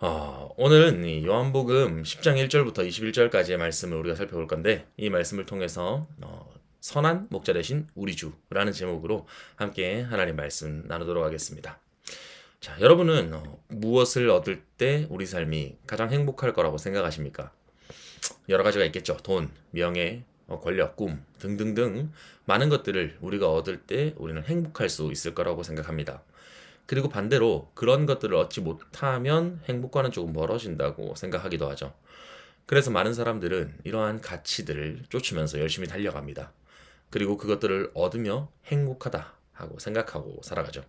어, 오늘은 이 요한복음 10장 1절부터 21절까지의 말씀을 우리가 살펴볼 건데 이 말씀을 통해서 어, 선한 목자 대신 우리 주라는 제목으로 함께 하나님 말씀 나누도록 하겠습니다. 자, 여러분은 어, 무엇을 얻을 때 우리 삶이 가장 행복할 거라고 생각하십니까? 여러 가지가 있겠죠. 돈, 명예, 어, 권력, 꿈 등등등 많은 것들을 우리가 얻을 때 우리는 행복할 수 있을 거라고 생각합니다. 그리고 반대로 그런 것들을 얻지 못하면 행복과는 조금 멀어진다고 생각하기도 하죠. 그래서 많은 사람들은 이러한 가치들을 쫓으면서 열심히 달려갑니다. 그리고 그것들을 얻으며 행복하다 하고 생각하고 살아가죠.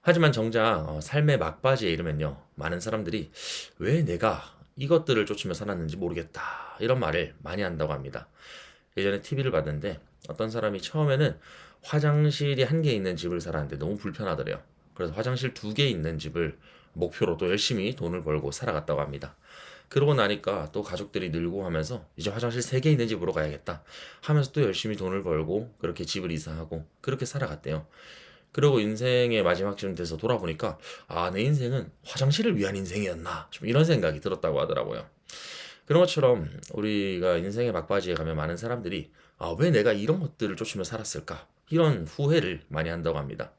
하지만 정작 어, 삶의 막바지에 이르면요. 많은 사람들이 왜 내가 이것들을 쫓으며 살았는지 모르겠다. 이런 말을 많이 한다고 합니다. 예전에 TV를 봤는데 어떤 사람이 처음에는 화장실이 한 개 있는 집을 살았는데 너무 불편하더래요. 그래서 화장실 두 개 있는 집을 목표로 또 열심히 돈을 벌고 살아갔다고 합니다. 그러고 나니까 또 가족들이 늘고 하면서 이제 화장실 세 개 있는 집으로 가야겠다 하면서 또 열심히 돈을 벌고 그렇게 집을 이사하고 그렇게 살아갔대요. 그리고 인생의 마지막쯤 돼서 돌아보니까 아, 내 인생은 화장실을 위한 인생이었나 좀 이런 생각이 들었다고 하더라고요. 그런 것처럼 우리가 인생의 막바지에 가면 많은 사람들이 아, 왜 내가 이런 것들을 쫓으며 살았을까? 이런 후회를 많이 한다고 합니다.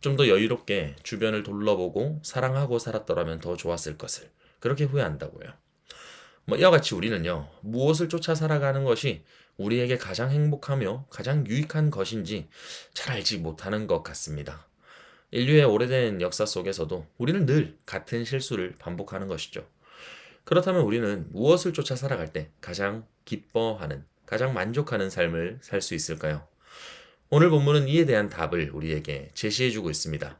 좀 더 여유롭게 주변을 둘러보고 사랑하고 살았더라면 더 좋았을 것을 그렇게 후회한다고요. 뭐 이와 같이 우리는요 무엇을 쫓아 살아가는 것이 우리에게 가장 행복하며 가장 유익한 것인지 잘 알지 못하는 것 같습니다. 인류의 오래된 역사 속에서도 우리는 늘 같은 실수를 반복하는 것이죠. 그렇다면 우리는 무엇을 쫓아 살아갈 때 가장 기뻐하는, 가장 만족하는 삶을 살 수 있을까요? 오늘 본문은 이에 대한 답을 우리에게 제시해주고 있습니다.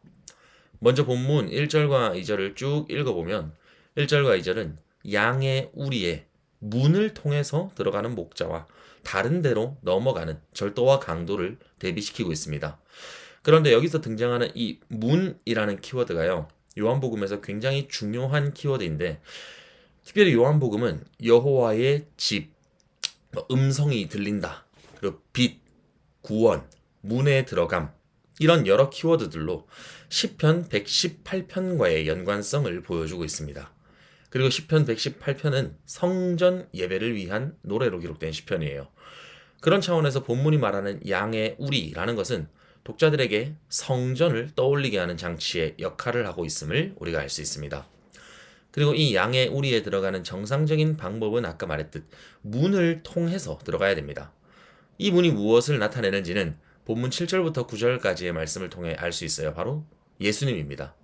먼저 본문 1절과 2절을 쭉 읽어보면 1절과 2절은 양의 우리의 문을 통해서 들어가는 목자와 다른 데로 넘어가는 절도와 강도를 대비시키고 있습니다. 그런데 여기서 등장하는 이 문이라는 키워드가요. 요한복음에서 굉장히 중요한 키워드인데 특별히 요한복음은 여호와의 집, 뭐 음성이 들린다, 그리고 빛, 구원, 문에 들어감 이런 여러 키워드들로 시편 118편과의 연관성을 보여주고 있습니다. 그리고 시편 118편은 성전 예배를 위한 노래로 기록된 시편이에요. 그런 차원에서 본문이 말하는 양의 우리라는 것은 독자들에게 성전을 떠올리게 하는 장치의 역할을 하고 있음을 우리가 알 수 있습니다. 그리고 이 양의 우리에 들어가는 정상적인 방법은 아까 말했듯 문을 통해서 들어가야 됩니다. 이 문이 무엇을 나타내는지는 본문 7절부터 9절까지의 말씀을 통해 알 수 있어요. 바로 예수님입니다.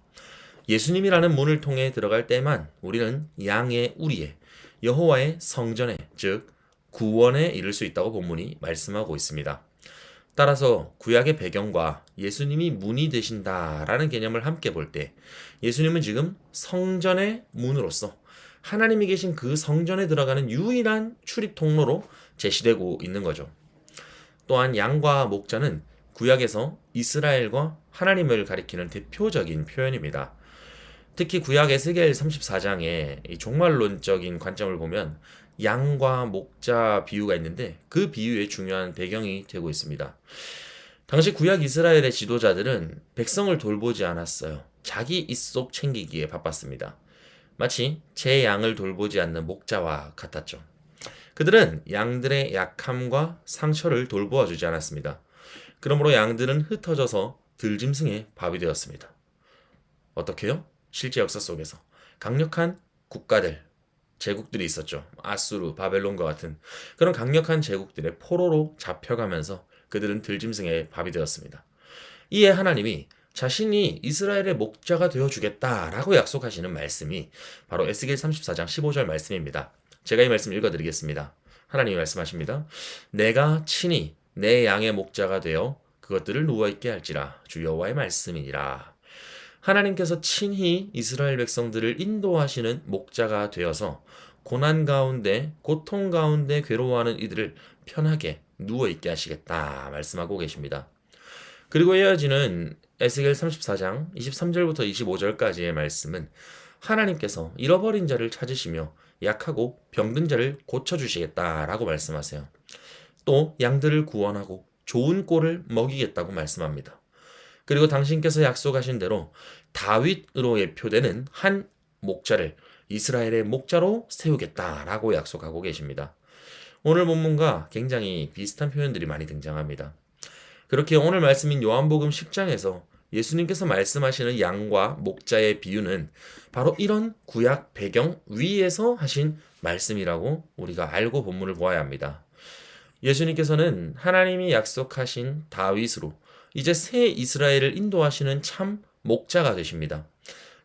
예수님이라는 문을 통해 들어갈 때만 우리는 양의 우리에 여호와의 성전에 즉 구원에 이를 수 있다고 본문이 말씀하고 있습니다. 따라서 구약의 배경과 예수님이 문이 되신다라는 개념을 함께 볼 때 예수님은 지금 성전의 문으로서 하나님이 계신 그 성전에 들어가는 유일한 출입 통로로 제시되고 있는 거죠. 또한 양과 목자는 구약에서 이스라엘과 하나님을 가리키는 대표적인 표현입니다. 특히 구약 에스겔 34장의 종말론적인 관점을 보면 양과 목자 비유가 있는데 그 비유의 중요한 배경이 되고 있습니다. 당시 구약 이스라엘의 지도자들은 백성을 돌보지 않았어요. 자기 입속 챙기기에 바빴습니다. 마치 제 양을 돌보지 않는 목자와 같았죠. 그들은 양들의 약함과 상처를 돌보아 주지 않았습니다. 그러므로 양들은 흩어져서 들짐승의 밥이 되었습니다. 어떻게요? 실제 역사 속에서 강력한 국가들, 제국들이 있었죠. 아수르, 바벨론과 같은 그런 강력한 제국들의 포로로 잡혀가면서 그들은 들짐승의 밥이 되었습니다. 이에 하나님이 자신이 이스라엘의 목자가 되어 주겠다라고 약속하시는 말씀이 바로 에스겔 34장 15절 말씀입니다. 제가 이 말씀 읽어 드리겠습니다. 하나님이 말씀하십니다. 내가 친히 내 양의 목자가 되어 그것들을 누워 있게 할지라 주 여호와의 말씀이니라. 하나님께서 친히 이스라엘 백성들을 인도하시는 목자가 되어서 고난 가운데 고통 가운데 괴로워하는 이들을 편하게 누워 있게 하시겠다 말씀하고 계십니다. 그리고 이어지는 에스겔 34장 23절부터 25절까지의 말씀은 하나님께서 잃어버린 자를 찾으시며 약하고 병든 자를 고쳐 주시겠다라고 말씀하세요. 또 양들을 구원하고 좋은 꼴을 먹이겠다고 말씀합니다. 그리고 당신께서 약속하신 대로 다윗으로 예표되는 한 목자를 이스라엘의 목자로 세우겠다라고 약속하고 계십니다. 오늘 본문과 굉장히 비슷한 표현들이 많이 등장합니다. 그렇게 오늘 말씀인 요한복음 10장에서 예수님께서 말씀하시는 양과 목자의 비유는 바로 이런 구약 배경 위에서 하신 말씀이라고 우리가 알고 본문을 보아야 합니다. 예수님께서는 하나님이 약속하신 다윗으로 이제 새 이스라엘을 인도하시는 참 목자가 되십니다.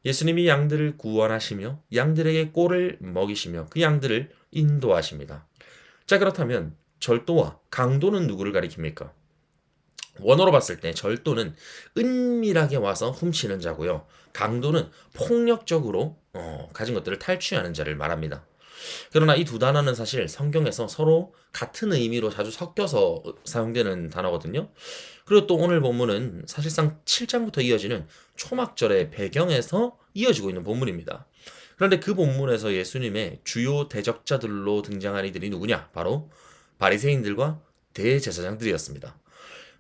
예수님이 양들을 구원하시며 양들에게 꼴을 먹이시며 그 양들을 인도하십니다. 자 그렇다면 절도와 강도는 누구를 가리킵니까? 원어로 봤을 때 절도는 은밀하게 와서 훔치는 자고요. 강도는 폭력적으로 어, 가진 것들을 탈취하는 자를 말합니다. 그러나 이 두 단어는 사실 성경에서 서로 같은 의미로 자주 섞여서 사용되는 단어거든요. 그리고 또 오늘 본문은 사실상 7장부터 이어지는 초막절의 배경에서 이어지고 있는 본문입니다. 그런데 그 본문에서 예수님의 주요 대적자들로 등장한 이들이 누구냐? 바로 바리새인들과 대제사장들이었습니다.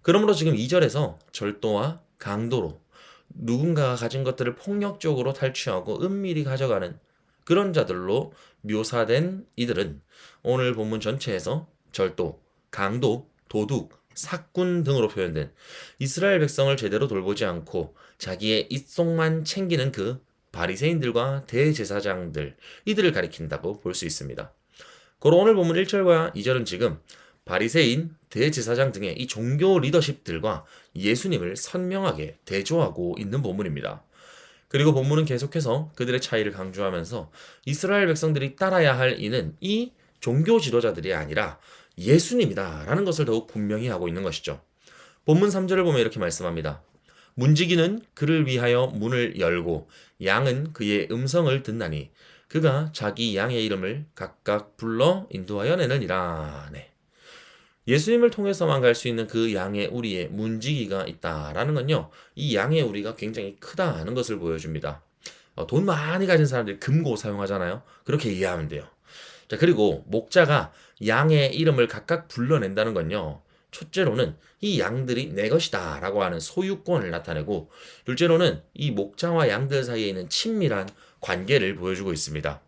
그러므로 지금 2절에서 절도와 강도로 누군가가 가진 것들을 폭력적으로 탈취하고 은밀히 가져가는 그런 자들로 묘사된 이들은 오늘 본문 전체에서 절도, 강도, 도둑, 사꾼 등으로 표현된 이스라엘 백성을 제대로 돌보지 않고 자기의 입속만 챙기는 그 바리새인들과 대제사장들 이들을 가리킨다고 볼 수 있습니다. 고로 오늘 본문 1절과 2절은 지금 바리새인, 대제사장 등의 이 종교 리더십들과 예수님을 선명하게 대조하고 있는 본문입니다. 그리고 본문은 계속해서 그들의 차이를 강조하면서 이스라엘 백성들이 따라야 할 이는 이 종교 지도자들이 아니라 예수님이다라는 것을 더욱 분명히 하고 있는 것이죠. 본문 3절을 보면 이렇게 말씀합니다. 문지기는 그를 위하여 문을 열고 양은 그의 음성을 듣나니 그가 자기 양의 이름을 각각 불러 인도하여 내느니라. 네. 예수님을 통해서만 갈 수 있는 그 양의 우리의 문지기가 있다라는 건요. 이 양의 우리가 굉장히 크다는 것을 보여줍니다. 어, 돈 많이 가진 사람들이 금고 사용하잖아요. 그렇게 이해하면 돼요. 자, 그리고 목자가 양의 이름을 각각 불러낸다는 건요. 첫째로는 이 양들이 내 것이다 라고 하는 소유권을 나타내고 둘째로는 이 목자와 양들 사이에 있는 친밀한 관계를 보여주고 있습니다.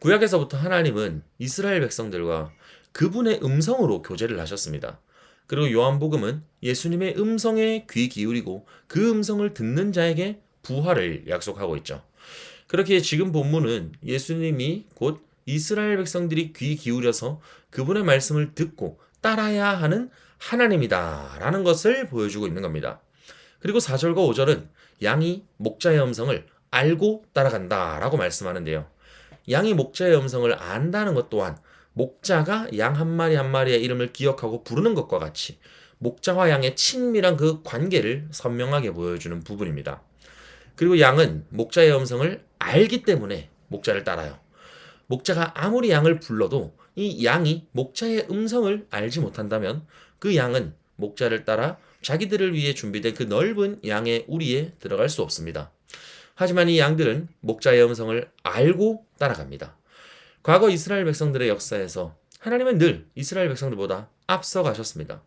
구약에서부터 하나님은 이스라엘 백성들과 그분의 음성으로 교제를 하셨습니다. 그리고 요한복음은 예수님의 음성에 귀 기울이고 그 음성을 듣는 자에게 부활을 약속하고 있죠. 그렇게 지금 본문은 예수님이 곧 이스라엘 백성들이 귀 기울여서 그분의 말씀을 듣고 따라야 하는 하나님이다 라는 것을 보여주고 있는 겁니다. 그리고 4절과 5절은 양이 목자의 음성을 알고 따라간다 라고 말씀하는데요. 양이 목자의 음성을 안다는 것 또한 목자가 양 한 마리 한 마리의 이름을 기억하고 부르는 것과 같이 목자와 양의 친밀한 그 관계를 선명하게 보여주는 부분입니다. 그리고 양은 목자의 음성을 알기 때문에 목자를 따라요. 목자가 아무리 양을 불러도 이 양이 목자의 음성을 알지 못한다면 그 양은 목자를 따라 자기들을 위해 준비된 그 넓은 양의 우리에 들어갈 수 없습니다. 하지만 이 양들은 목자의 음성을 알고 따라갑니다. 과거 이스라엘 백성들의 역사에서 하나님은 늘 이스라엘 백성들보다 앞서 가셨습니다.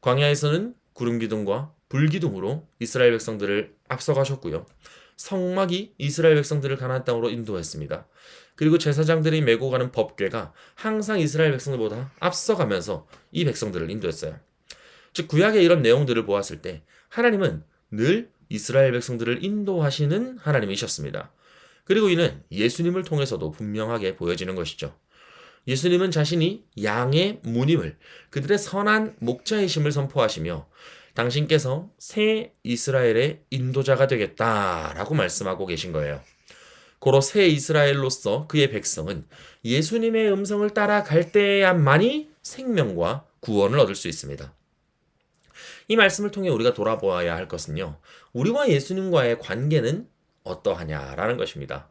광야에서는 구름 기둥과 불 기둥으로 이스라엘 백성들을 앞서 가셨고요. 성막이 이스라엘 백성들을 가나안 땅으로 인도했습니다. 그리고 제사장들이 메고 가는 법궤가 항상 이스라엘 백성들보다 앞서가면서 이 백성들을 인도했어요. 즉 구약의 이런 내용들을 보았을 때 하나님은 늘 이스라엘 백성들을 인도하시는 하나님이셨습니다. 그리고 이는 예수님을 통해서도 분명하게 보여지는 것이죠. 예수님은 자신이 양의 문임을 그들의 선한 목자이심을 선포하시며 당신께서 새 이스라엘의 인도자가 되겠다라고 말씀하고 계신 거예요. 고로 새 이스라엘로서 그의 백성은 예수님의 음성을 따라갈 때야만이 생명과 구원을 얻을 수 있습니다. 이 말씀을 통해 우리가 돌아보아야 할 것은요. 우리와 예수님과의 관계는 어떠하냐라는 것입니다.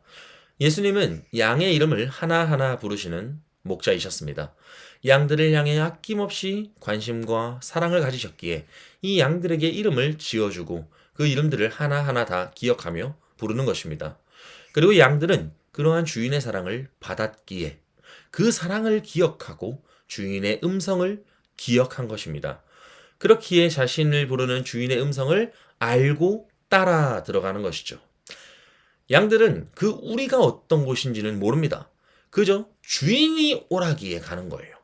예수님은 양의 이름을 하나하나 부르시는 목자이셨습니다. 양들을 향해 아낌없이 관심과 사랑을 가지셨기에 이 양들에게 이름을 지어주고 그 이름들을 하나하나 다 기억하며 부르는 것입니다. 그리고 양들은 그러한 주인의 사랑을 받았기에 그 사랑을 기억하고 주인의 음성을 기억한 것입니다. 그렇기에 자신을 부르는 주인의 음성을 알고 따라 들어가는 것이죠. 양들은 그 우리가 어떤 곳인지는 모릅니다. 그저 주인이 오라기에 가는 거예요.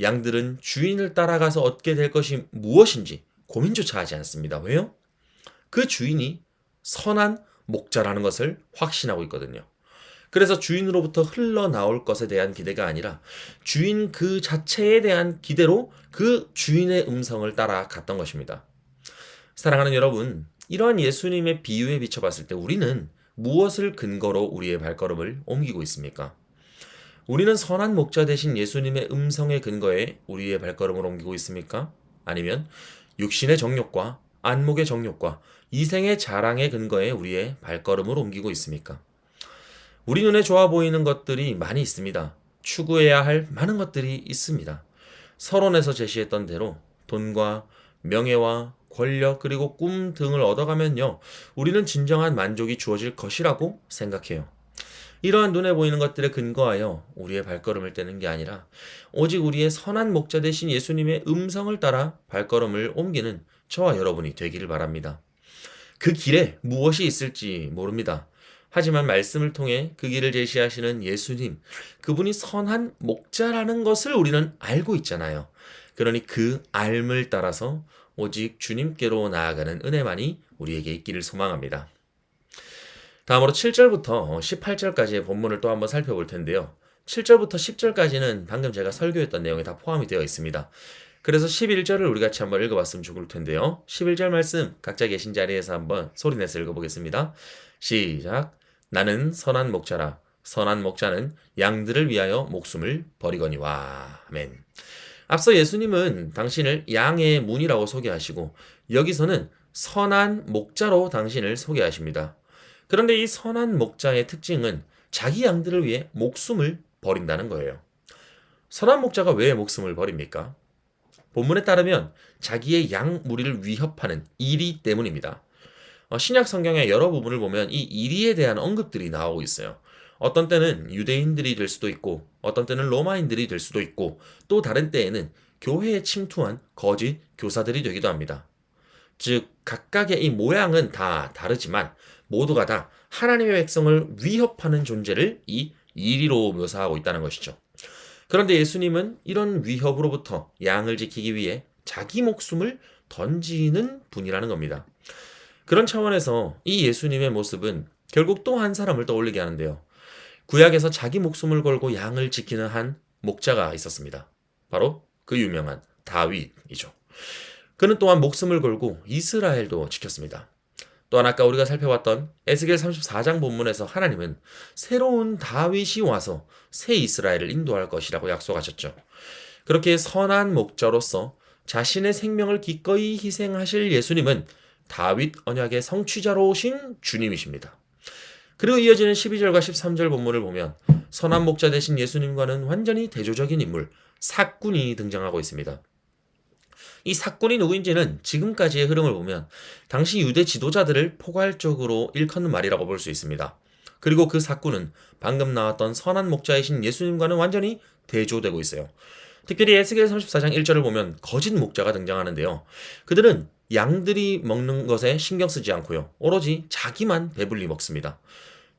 양들은 주인을 따라가서 얻게 될 것이 무엇인지 고민조차 하지 않습니다. 왜요? 그 주인이 선한 목자라는 것을 확신하고 있거든요. 그래서 주인으로부터 흘러나올 것에 대한 기대가 아니라 주인 그 자체에 대한 기대로 그 주인의 음성을 따라 갔던 것입니다. 사랑하는 여러분, 이러한 예수님의 비유에 비춰봤을 때 우리는 무엇을 근거로 우리의 발걸음을 옮기고 있습니까? 우리는 선한 목자 대신 예수님의 음성에 근거해 우리의 발걸음을 옮기고 있습니까? 아니면 육신의 정욕과 안목의 정욕과 이생의 자랑에 근거해 우리의 발걸음을 옮기고 있습니까? 우리 눈에 좋아 보이는 것들이 많이 있습니다. 추구해야 할 많은 것들이 있습니다. 서론에서 제시했던 대로 돈과 명예와 권력 그리고 꿈 등을 얻어가면요. 우리는 진정한 만족이 주어질 것이라고 생각해요. 이러한 눈에 보이는 것들에 근거하여 우리의 발걸음을 떼는 게 아니라 오직 우리의 선한 목자 대신 예수님의 음성을 따라 발걸음을 옮기는 저와 여러분이 되기를 바랍니다. 그 길에 무엇이 있을지 모릅니다. 하지만 말씀을 통해 그 길을 제시하시는 예수님, 그분이 선한 목자라는 것을 우리는 알고 있잖아요. 그러니 그 알을 따라서 오직 주님께로 나아가는 은혜만이 우리에게 있기를 소망합니다. 다음으로 7절부터 18절까지의 본문을 또 한번 살펴볼 텐데요. 7절부터 10절까지는 방금 제가 설교했던 내용이 다 포함이 되어 있습니다. 그래서 11절을 우리 같이 한번 읽어봤으면 좋을 텐데요. 11절 말씀 각자 계신 자리에서 한번 소리내서 읽어보겠습니다. 시작. 나는 선한 목자라. 선한 목자는 양들을 위하여 목숨을 버리거니와. 아멘. 앞서 예수님은 당신을 양의 문이라고 소개하시고 여기서는 선한 목자로 당신을 소개하십니다. 그런데 이 선한 목자의 특징은 자기 양들을 위해 목숨을 버린다는 거예요. 선한 목자가 왜 목숨을 버립니까? 본문에 따르면 자기의 양 무리를 위협하는 이리 때문입니다. 어, 신약 성경의 여러 부분을 보면 이 이리에 대한 언급들이 나오고 있어요. 어떤 때는 유대인들이 될 수도 있고, 어떤 때는 로마인들이 될 수도 있고, 또 다른 때에는 교회에 침투한 거짓 교사들이 되기도 합니다. 즉, 각각의 이 모양은 다 다르지만, 모두가 다 하나님의 백성을 위협하는 존재를 이 이리로 묘사하고 있다는 것이죠. 그런데 예수님은 이런 위협으로부터 양을 지키기 위해 자기 목숨을 던지는 분이라는 겁니다. 그런 차원에서 이 예수님의 모습은 결국 또 한 사람을 떠올리게 하는데요. 구약에서 자기 목숨을 걸고 양을 지키는 한 목자가 있었습니다. 바로 그 유명한 다윗이죠. 그는 또한 목숨을 걸고 이스라엘도 지켰습니다. 또한 아까 우리가 살펴봤던 에스겔 34장 본문에서 하나님은 새로운 다윗이 와서 새 이스라엘을 인도할 것이라고 약속하셨죠. 그렇게 선한 목자로서 자신의 생명을 기꺼이 희생하실 예수님은 다윗 언약의 성취자로 오신 주님이십니다. 그리고 이어지는 12절과 13절 본문을 보면 선한 목자 대신 예수님과는 완전히 대조적인 인물 사꾼이 등장하고 있습니다. 이 사건이 누구인지는 지금까지의 흐름을 보면 당시 유대 지도자들을 포괄적으로 일컫는 말이라고 볼 수 있습니다. 그리고 그 사건은 방금 나왔던 선한 목자이신 예수님과는 완전히 대조되고 있어요. 특별히 에스겔 34장 1절을 보면 거짓 목자가 등장하는데요. 그들은 양들이 먹는 것에 신경 쓰지 않고요. 오로지 자기만 배불리 먹습니다.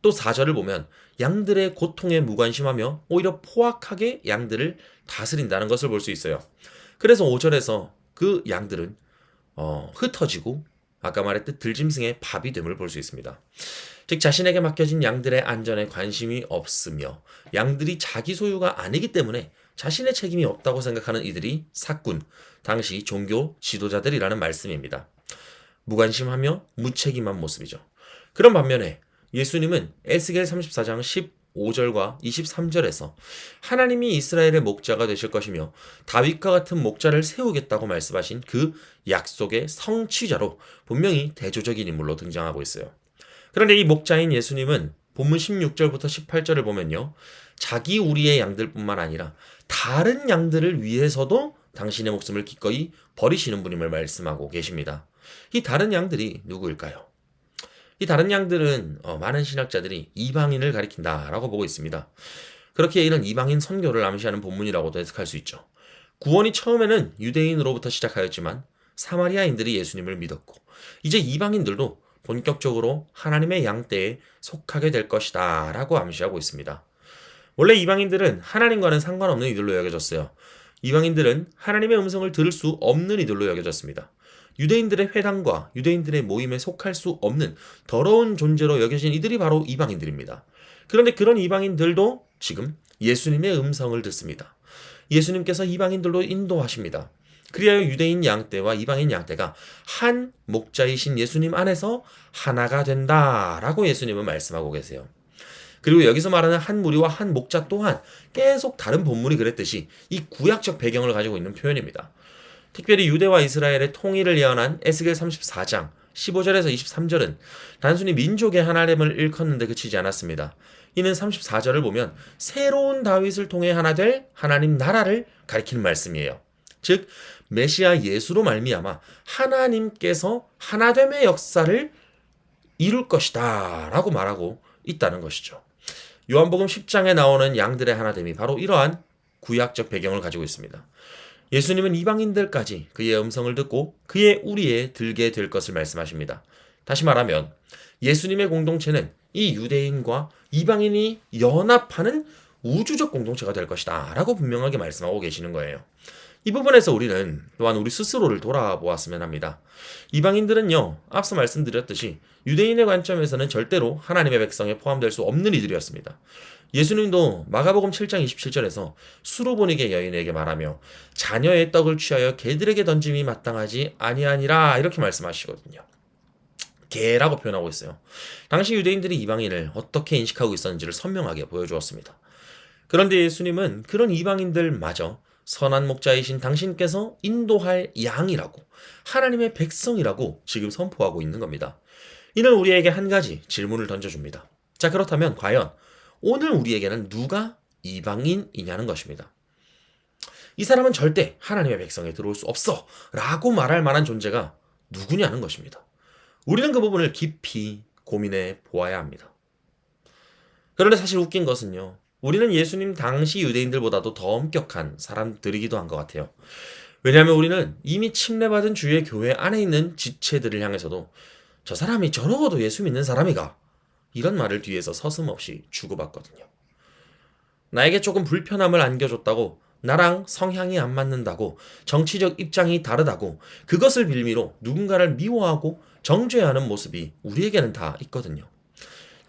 또 4절을 보면 양들의 고통에 무관심하며 오히려 포악하게 양들을 다스린다는 것을 볼 수 있어요. 그래서 5절에서 그 양들은 어, 흩어지고 아까 말했듯 들짐승의 밥이 됨을 볼 수 있습니다. 즉 자신에게 맡겨진 양들의 안전에 관심이 없으며 양들이 자기 소유가 아니기 때문에 자신의 책임이 없다고 생각하는 이들이 사꾼, 당시 종교 지도자들이라는 말씀입니다. 무관심하며 무책임한 모습이죠. 그런 반면에 예수님은 에스겔 34장 5절과 23절에서 하나님이 이스라엘의 목자가 되실 것이며 다윗과 같은 목자를 세우겠다고 말씀하신 그 약속의 성취자로 분명히 대조적인 인물로 등장하고 있어요. 그런데 이 목자인 예수님은 본문 16절부터 18절을 보면요. 자기 우리의 양들뿐만 아니라 다른 양들을 위해서도 당신의 목숨을 기꺼이 버리시는 분임을 말씀하고 계십니다. 이 다른 양들이 누구일까요? 이 다른 양들은 어, 많은 신학자들이 이방인을 가리킨다라고 보고 있습니다. 그렇게 이런 이방인 선교를 암시하는 본문이라고도 해석할 수 있죠. 구원이 처음에는 유대인으로부터 시작하였지만 사마리아인들이 예수님을 믿었고 이제 이방인들도 본격적으로 하나님의 양떼에 속하게 될 것이다 라고 암시하고 있습니다. 원래 이방인들은 하나님과는 상관없는 이들로 여겨졌어요. 이방인들은 하나님의 음성을 들을 수 없는 이들로 여겨졌습니다. 유대인들의 회당과 유대인들의 모임에 속할 수 없는 더러운 존재로 여겨진 이들이 바로 이방인들입니다. 그런데 그런 이방인들도 지금 예수님의 음성을 듣습니다. 예수님께서 이방인들로 인도하십니다. 그리하여 유대인 양떼와 이방인 양떼가 한 목자이신 예수님 안에서 하나가 된다라고 예수님은 말씀하고 계세요. 그리고 여기서 말하는 한 무리와 한 목자 또한 계속 다른 본문이 그랬듯이 이 구약적 배경을 가지고 있는 표현입니다. 특별히 유대와 이스라엘의 통일을 예언한 에스겔 34장 15절에서 23절은 단순히 민족의 하나됨을 일컫는데 그치지 않았습니다. 이는 34절을 보면 새로운 다윗을 통해 하나 될 하나님 나라를 가리키는 말씀이에요. 즉 메시아 예수로 말미암아 하나님께서 하나됨의 역사를 이룰 것이다라고 말하고 있다는 것이죠. 요한복음 10장에 나오는 양들의 하나됨이 바로 이러한 구약적 배경을 가지고 있습니다. 예수님은 이방인들까지 그의 음성을 듣고 그의 우리에 들게 될 것을 말씀하십니다. 다시 말하면 예수님의 공동체는 이 유대인과 이방인이 연합하는 우주적 공동체가 될 것이다 라고 분명하게 말씀하고 계시는 거예요. 이 부분에서 우리는 또한 우리 스스로를 돌아보았으면 합니다. 이방인들은요, 앞서 말씀드렸듯이 유대인의 관점에서는 절대로 하나님의 백성에 포함될 수 없는 이들이었습니다. 예수님도 마가복음 7장 27절에서 수로보니게 여인에게 말하며 자녀의 떡을 취하여 개들에게 던짐이 마땅하지 아니하니라 이렇게 말씀하시거든요. 개라고 표현하고 있어요. 당시 유대인들이 이방인을 어떻게 인식하고 있었는지를 선명하게 보여주었습니다. 그런데 예수님은 그런 이방인들마저 선한 목자이신 당신께서 인도할 양이라고 하나님의 백성이라고 지금 선포하고 있는 겁니다. 이는 우리에게 한 가지 질문을 던져줍니다. 자, 그렇다면 과연 오늘 우리에게는 누가 이방인이냐는 것입니다. 이 사람은 절대 하나님의 백성에 들어올 수 없어 라고 말할 만한 존재가 누구냐는 것입니다. 우리는 그 부분을 깊이 고민해 보아야 합니다. 그런데 사실 웃긴 것은요. 우리는 예수님 당시 유대인들보다도 더 엄격한 사람들이기도 한 것 같아요. 왜냐하면 우리는 이미 침례받은 주의 교회 안에 있는 지체들을 향해서도 저 사람이 저러고도 예수 믿는 사람이가 이런 말을 뒤에서 서슴없이 주고받거든요. 나에게 조금 불편함을 안겨줬다고 나랑 성향이 안 맞는다고 정치적 입장이 다르다고 그것을 빌미로 누군가를 미워하고 정죄하는 모습이 우리에게는 다 있거든요.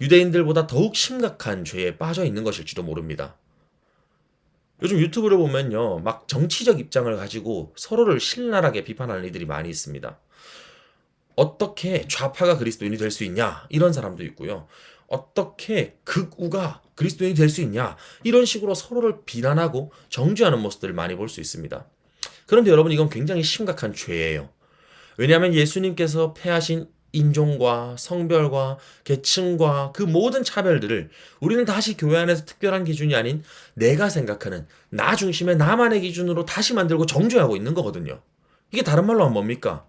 유대인들보다 더욱 심각한 죄에 빠져 있는 것일지도 모릅니다. 요즘 유튜브를 보면요, 막 정치적 입장을 가지고 서로를 신랄하게 비판하는 이들이 많이 있습니다. 어떻게 좌파가 그리스도인이 될 수 있냐? 이런 사람도 있고요. 어떻게 극우가 그리스도인이 될 수 있냐? 이런 식으로 서로를 비난하고 정죄하는 모습들을 많이 볼 수 있습니다. 그런데 여러분, 이건 굉장히 심각한 죄예요. 왜냐하면 예수님께서 폐하신 인종과 성별과 계층과 그 모든 차별들을 우리는 다시 교회 안에서 특별한 기준이 아닌 내가 생각하는 나 중심의 나만의 기준으로 다시 만들고 정죄하고 있는 거거든요. 이게 다른 말로 하면 뭡니까?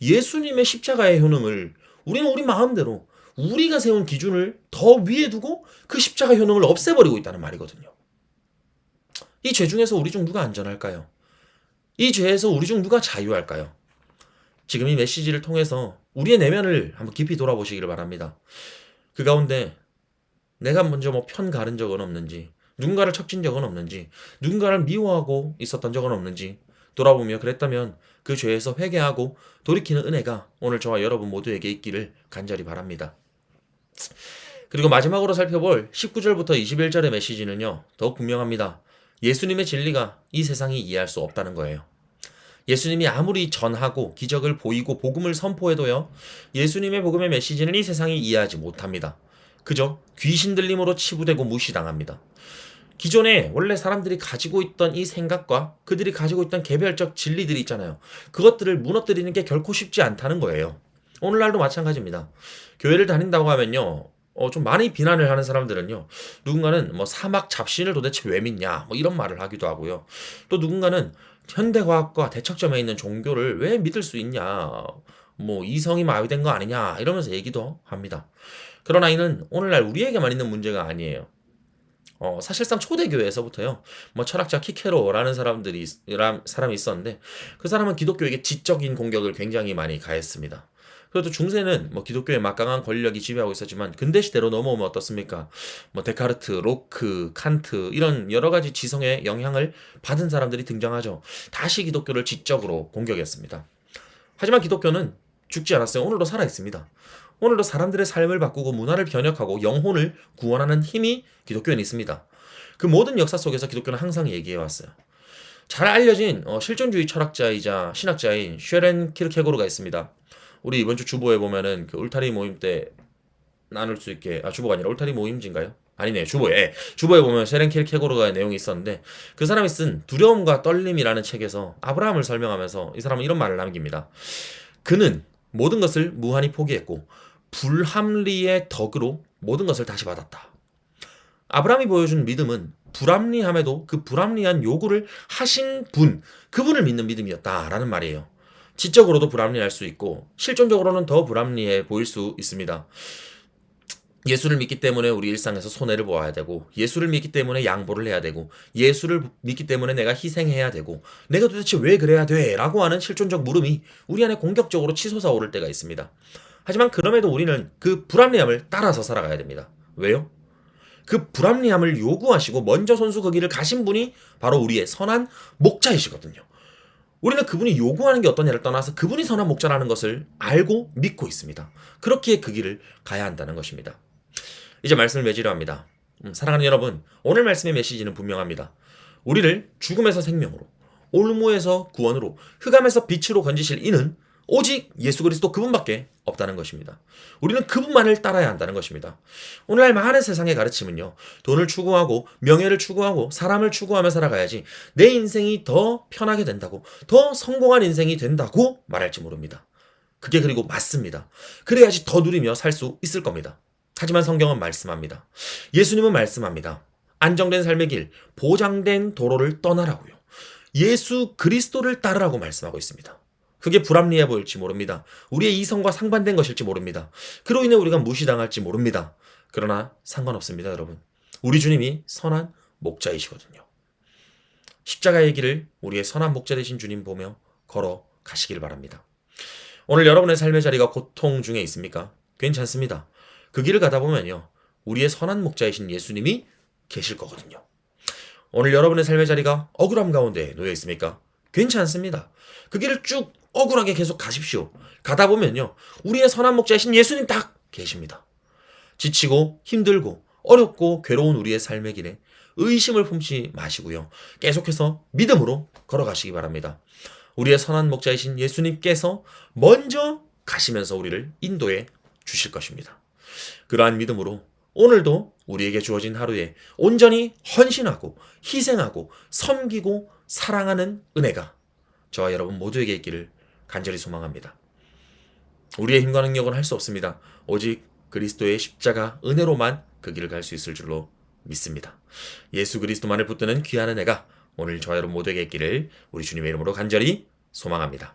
예수님의 십자가의 효능을 우리는 우리 마음대로 우리가 세운 기준을 더 위에 두고 그 십자가 효능을 없애버리고 있다는 말이거든요. 이 죄 중에서 우리 중 누가 안전할까요? 이 죄에서 우리 중 누가 자유할까요? 지금 이 메시지를 통해서 우리의 내면을 한번 깊이 돌아보시기를 바랍니다. 그 가운데 내가 먼저 뭐 편 가른 적은 없는지, 누군가를 척진 적은 없는지, 누군가를 미워하고 있었던 적은 없는지 돌아보며 그랬다면 그 죄에서 회개하고 돌이키는 은혜가 오늘 저와 여러분 모두에게 있기를 간절히 바랍니다. 그리고 마지막으로 살펴볼 19절부터 21절의 메시지는요, 더욱 분명합니다. 예수님의 진리가 이 세상이 이해할 수 없다는 거예요. 예수님이 아무리 전하고 기적을 보이고 복음을 선포해도요, 예수님의 복음의 메시지는 이 세상이 이해하지 못합니다. 그저 귀신 들림으로 치부되고 무시당합니다. 기존에 원래 사람들이 가지고 있던 이 생각과 그들이 가지고 있던 개별적 진리들이 있잖아요. 그것들을 무너뜨리는 게 결코 쉽지 않다는 거예요. 오늘날도 마찬가지입니다. 교회를 다닌다고 하면요. 어, 좀 많이 비난을 하는 사람들은요. 누군가는 뭐 사막 잡신을 도대체 왜 믿냐? 뭐 이런 말을 하기도 하고요. 또 누군가는 현대과학과 대척점에 있는 종교를 왜 믿을 수 있냐? 뭐 이성이 마비된 거 아니냐? 이러면서 얘기도 합니다. 그러나 이는 오늘날 우리에게만 있는 문제가 아니에요. 어, 사실상 초대교회에서부터요, 뭐 철학자 키케로라는 사람들이, 사람이 있었는데, 그 사람은 기독교에게 지적인 공격을 굉장히 많이 가했습니다. 그래도 중세는 뭐 기독교의 막강한 권력이 지배하고 있었지만 근대 시대로 넘어오면 어떻습니까? 뭐 데카르트, 로크, 칸트 이런 여러 가지 지성의 영향을 받은 사람들이 등장하죠. 다시 기독교를 지적으로 공격했습니다. 하지만 기독교는 죽지 않았어요. 오늘도 살아 있습니다. 오늘도 사람들의 삶을 바꾸고 문화를 변혁하고 영혼을 구원하는 힘이 기독교에 있습니다. 그 모든 역사 속에서 기독교는 항상 얘기해 왔어요. 잘 알려진 어, 실존주의 철학자이자 신학자인 쉐렌 키르케고르가 있습니다. 우리 이번 주 주보에 보면은 그 울타리 모임 때 나눌 수 있게 아 주보가 아니라 울타리 모임지인가요? 아니네 주보에 예. 주보에 보면 쉐렌 키르케고르가 내용이 있었는데 그 사람이 쓴 두려움과 떨림이라는 책에서 아브라함을 설명하면서 이 사람은 이런 말을 남깁니다. 그는 모든 것을 무한히 포기했고 불합리의 덕으로 모든 것을 다시 받았다. 아브라함이 보여준 믿음은 불합리함에도 그 불합리한 요구를 하신 분, 그분을 믿는 믿음이었다라는 말이에요. 지적으로도 불합리할 수 있고 실존적으로는 더 불합리해 보일 수 있습니다. 예수를 믿기 때문에 우리 일상에서 손해를 보아야 되고 예수를 믿기 때문에 양보를 해야 되고 예수를 믿기 때문에 내가 희생해야 되고 내가 도대체 왜 그래야 돼? 라고 하는 실존적 물음이 우리 안에 공격적으로 치솟아 오를 때가 있습니다. 하지만 그럼에도 우리는 그 불합리함을 따라서 살아가야 됩니다. 왜요? 그 불합리함을 요구하시고 먼저 손수 그 길을 가신 분이 바로 우리의 선한 목자이시거든요. 우리는 그분이 요구하는 게 어떠냐를 떠나서 그분이 선한 목자라는 것을 알고 믿고 있습니다. 그렇기에 그 길을 가야 한다는 것입니다. 이제 말씀을 맺으려 합니다. 음, 사랑하는 여러분, 오늘 말씀의 메시지는 분명합니다. 우리를 죽음에서 생명으로, 올무에서 구원으로, 흑암에서 빛으로 건지실 이는 오직 예수 그리스도 그분밖에 없다는 것입니다. 우리는 그분만을 따라야 한다는 것입니다. 오늘날 많은 세상의 가르침은요, 돈을 추구하고, 명예를 추구하고, 사람을 추구하며 살아가야지 내 인생이 더 편하게 된다고, 더 성공한 인생이 된다고 말할지 모릅니다. 그게 그리고 맞습니다. 그래야지 더 누리며 살 수 있을 겁니다. 하지만 성경은 말씀합니다. 예수님은 말씀합니다. 안정된 삶의 길, 보장된 도로를 떠나라고요. 예수 그리스도를 따르라고 말씀하고 있습니다. 그게 불합리해 보일지 모릅니다. 우리의 이성과 상반된 것일지 모릅니다. 그로 인해 우리가 무시당할지 모릅니다. 그러나 상관없습니다, 여러분. 우리 주님이 선한 목자이시거든요. 십자가의 길을 우리의 선한 목자 되신 주님 보며 걸어 가시길 바랍니다. 오늘 여러분의 삶의 자리가 고통 중에 있습니까? 괜찮습니다. 그 길을 가다 보면요. 우리의 선한 목자이신 예수님이 계실 거거든요. 오늘 여러분의 삶의 자리가 억울함 가운데 놓여 있습니까? 괜찮습니다. 그 길을 쭉 억울하게 계속 가십시오. 가다 보면요. 우리의 선한 목자이신 예수님 딱 계십니다. 지치고 힘들고 어렵고 괴로운 우리의 삶의 길에 의심을 품지 마시고요. 계속해서 믿음으로 걸어가시기 바랍니다. 우리의 선한 목자이신 예수님께서 먼저 가시면서 우리를 인도해 주실 것입니다. 그러한 믿음으로 오늘도 우리에게 주어진 하루에 온전히 헌신하고 희생하고 섬기고 사랑하는 은혜가 저와 여러분 모두에게 있기를 간절히 소망합니다. 우리의 힘과 능력은 할 수 없습니다. 오직 그리스도의 십자가 은혜로만 그 길을 갈 수 있을 줄로 믿습니다. 예수 그리스도만을 붙드는 귀한 은혜가 오늘 저와 여러분 모두에게 있기를 우리 주님의 이름으로 간절히 소망합니다.